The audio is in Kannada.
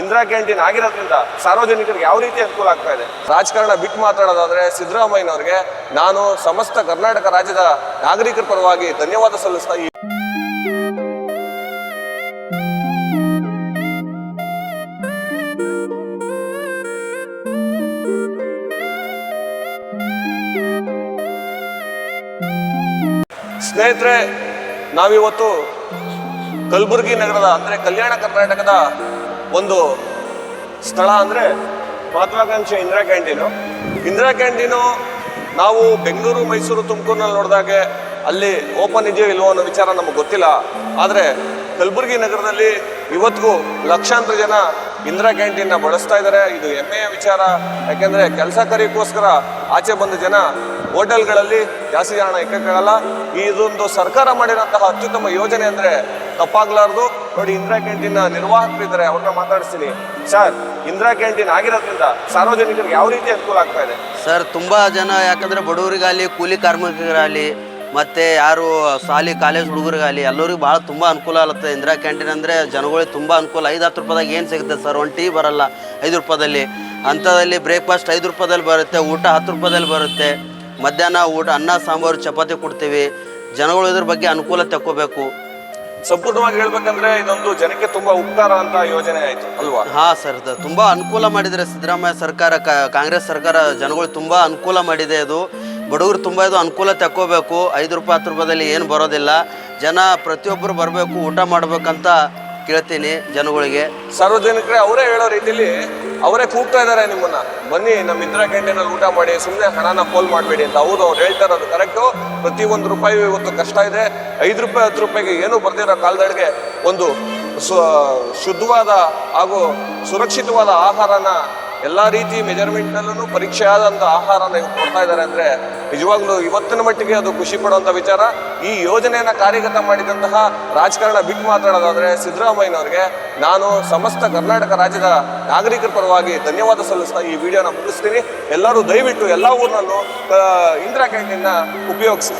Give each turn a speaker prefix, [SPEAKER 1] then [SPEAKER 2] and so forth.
[SPEAKER 1] ಇಂದಿರಾ ಕ್ಯಾಂಟೀನ್ ಆಗಿರೋದ್ರಿಂದ ಸಾರ್ವಜನಿಕರಿಗೆ ಯಾವ ರೀತಿ ಅನುಕೂಲ ಆಗ್ತಾ ಇದೆ? ರಾಜಕಾರಣ ಬಿಟ್ಟು ಮಾತಾಡೋದಾದ್ರೆ ಸಿದ್ದರಾಮಯ್ಯನವರಿಗೆ ನಾನು ಸಮಸ್ತ ಕರ್ನಾಟಕ ರಾಜ್ಯದ ನಾಗರಿಕರ ಪರವಾಗಿ ಧನ್ಯವಾದ ಸಲ್ಲಿಸ್ತಾ ಸ್ನೇಹಿತರೆ, ನಾವಿವತ್ತು ಕಲಬುರಗಿ ನಗರದ, ಅಂದರೆ ಕಲ್ಯಾಣ ಕರ್ನಾಟಕದ ಒಂದು ಸ್ಥಳ ಅಂದರೆ ಮಹತ್ವಾಕಾಂಕ್ಷೆ ಇಂದಿರಾ ಕ್ಯಾಂಟೀನು ಇಂದಿರಾ ಕ್ಯಾಂಟೀನು ನಾವು ಬೆಂಗಳೂರು, ಮೈಸೂರು, ತುಮಕೂರಿನಲ್ಲಿ ನೋಡಿದಾಗೆ ಅಲ್ಲಿ ಓಪನ್ ಇದೆಯೋ ಇಲ್ವೋ ಅನ್ನೋ ವಿಚಾರ ನಮಗೆ ಗೊತ್ತಿಲ್ಲ. ಆದರೆ ಕಲಬುರಗಿ ನಗರದಲ್ಲಿ ಇವತ್ತಿಗೂ ಲಕ್ಷಾಂತರ ಜನ ಇಂದಿರಾ ಕ್ಯಾಂಟೀನ್ನ ಬಳಸ್ತಾ ಇದ್ದಾರೆ. ಇದು ಹೆಮ್ಮೆಯ ವಿಚಾರ. ಯಾಕೆಂದರೆ ಕೆಲಸ ಕರಿಗೋಸ್ಕರ ಆಚೆ ಬಂದ ಜನ ಹೋಟೆಲ್ಗಳಲ್ಲಿ ಜಾಸ್ತಿ ಜನ ಇಕ್ಕಾಗಲ್ಲ ಇದೊಂದು ಸರ್ಕಾರ ಮಾಡಿರೋಂತಹ ಅತ್ಯುತ್ತಮ ಯೋಜನೆ ಅಂದರೆ ತಪ್ಪಾಗ್ಲಾರ್ದು. ನೋಡಿ ಇಂದಿರಾ ಕ್ಯಾಂಟೀನ್ ನಿರ್ವಾಹಕರಿದ್ದಾರೆ ಅವ್ರನ್ನ ಮಾತಾಡಿಸ್ತೀನಿ. ಸರ್, ಇಂದಿರಾ ಕ್ಯಾಂಟೀನ್ ಆಗಿರೋದ್ರಿಂದ ಸಾರ್ವಜನಿಕರಿಗೆ ಯಾವ ರೀತಿ ಅನುಕೂಲ ಆಗ್ತಾ ಇದೆ?
[SPEAKER 2] ಸರ್, ತುಂಬ ಜನ ಯಾಕಂದರೆ ಬಡವರಿಗಾಗಲಿ, ಕೂಲಿ ಕಾರ್ಮಿಕರಾಗಲಿ ಮತ್ತು ಯಾರು ಶಾಲಿ, ಕಾಲೇಜ್ ಹುಡುಗರಿಗಾಗಲಿ, ಎಲ್ಲರಿಗೂ ಭಾಳ ತುಂಬ ಅನುಕೂಲ ಆಗುತ್ತೆ. ಇಂದಿರಾ ಕ್ಯಾಂಟೀನ್ ಅಂದರೆ ಜನಗಳಿಗೆ ತುಂಬ ಅನುಕೂಲ. ಐದು ಹತ್ತು ರೂಪಾಯಿದಾಗ ಏನು ಸಿಗುತ್ತೆ ಸರ್? ಒಂದು ಟೀ ಬರಲ್ಲ, ಐದು ರೂಪಾಯಿದಲ್ಲಿ. ಅಂಥದ್ರಲ್ಲಿ ಬ್ರೇಕ್ಫಾಸ್ಟ್ ಐದು ರೂಪಾಯಿದಲ್ಲಿ ಬರುತ್ತೆ, ಊಟ ಹತ್ತು ರೂಪಾಯಿದಲ್ಲಿ ಬರುತ್ತೆ. ಮಧ್ಯಾಹ್ನ ಊಟ, ಅನ್ನ, ಸಾಂಬಾರು, ಚಪಾತಿ ಕೊಡ್ತೀವಿ. ಜನಗಳು ಇದ್ರ ಬಗ್ಗೆ ಅನುಕೂಲ ತಗೋಬೇಕು
[SPEAKER 1] ಸಂಪೂರ್ಣವಾಗಿ ಹೇಳ್ಬೇಕಂದ್ರೆ ಇದೊಂದು ಜನಕ್ಕೆ ತುಂಬಾ ಉಪಕಾರ ಅಂತ ಯೋಜನೆ ಆಯ್ತು ಅಲ್ವಾ?
[SPEAKER 2] ಹಾ ಸರ್ ತುಂಬಾ ತುಂಬ ಅನುಕೂಲ ಮಾಡಿದರೆ ಸಿದ್ದರಾಮಯ್ಯ ಸರ್ಕಾರ ಕ- ಕಾಂಗ್ರೆಸ್ ಸರ್ಕಾರ ಜನಗಳು ತುಂಬಾ ಅನುಕೂಲ ಮಾಡಿದೆ ಅದು. ಬಡವರು ತುಂಬ ಇದು ಅನುಕೂಲ ತಕ್ಕೋಬೇಕು. ಐದು ರೂಪಾಯಿ ಹತ್ತು ರೂಪಾಯಿದಲ್ಲಿ ಏನು ಬರೋದಿಲ್ಲ. ಜನ ಪ್ರತಿಯೊಬ್ಬರು ಬರಬೇಕು ಊಟ ಮಾಡಬೇಕಂತ ಕೇಳ್ತೀನಿ ಜನಗಳಿಗೆ.
[SPEAKER 1] ಸಾರ್ವಜನಿಕರೇ ಅವರೇ ಹೇಳೋ ರೀತಿಲಿ ಅವರೇ ಕೂಗ್ತಾ ಇದ್ದಾರೆ ನಿಮ್ಮನ್ನ. ಬನ್ನಿ, ನಮ್ಮ ಇಂದಿರಾ ಕ್ಯಾಂಟೀನಲ್ಲಿ ಊಟ ಮಾಡಿ ಸುಮ್ಮನೆ ಹಣನ ಪೋಲ್ ಮಾಡಬೇಡಿ ಅಂತ ಹೌದು, ಅವ್ರು ಹೇಳ್ತಾ ಇರೋದು ಕರೆಕ್ಟು ಪ್ರತಿ ಒಂದು ರೂಪಾಯಿ ಇವತ್ತು ಕಷ್ಟ ಇದೆ. ಐದು ರೂಪಾಯಿ, ಹತ್ತು ರೂಪಾಯಿಗೆ ಏನೂ ಬರ್ದಿರೋ ಕಾಲದೊಳಗೆ ಒಂದು ಶುದ್ಧವಾದ ಹಾಗೂ ಸುರಕ್ಷಿತವಾದ ಆಹಾರನ ಎಲ್ಲ ರೀತಿ ಮೆಜರ್ಮೆಂಟ್ನಲ್ಲೂ ಪರೀಕ್ಷೆ ಆದಂಥ ಆಹಾರನ ಕೊಡ್ತಾ ಇದ್ದಾರೆ ಅಂದರೆ ನಿಜವಾಗ್ಲೂ ಇವತ್ತಿನ ಮಟ್ಟಿಗೆ ಅದು ಖುಷಿ ಪಡುವಂಥ ವಿಚಾರ. ಈ ಯೋಜನೆಯನ್ನು ಕಾರ್ಯಗತ ಮಾಡಿದಂತಹ ರಾಜಕಾರಣ ಬಿಟ್ಟು ಮಾತಾಡೋದಾದ್ರೆ ಸಿದ್ದರಾಮಯ್ಯನವರಿಗೆ ನಾನು ಸಮಸ್ತ ಕರ್ನಾಟಕ ರಾಜ್ಯದ ನಾಗರಿಕರ ಪರವಾಗಿ ಧನ್ಯವಾದ ಸಲ್ಲಿಸ್ತಾ ಈ ವಿಡಿಯೋನ ಮುಗಿಸ್ತೀನಿ. ಎಲ್ಲರೂ ದಯವಿಟ್ಟು ಎಲ್ಲ ಊರಿನಲ್ಲೂ ಇಂದಿರಾ ಕ್ಯಾಂಟೀನ್ನ ಉಪಯೋಗಿಸಿ.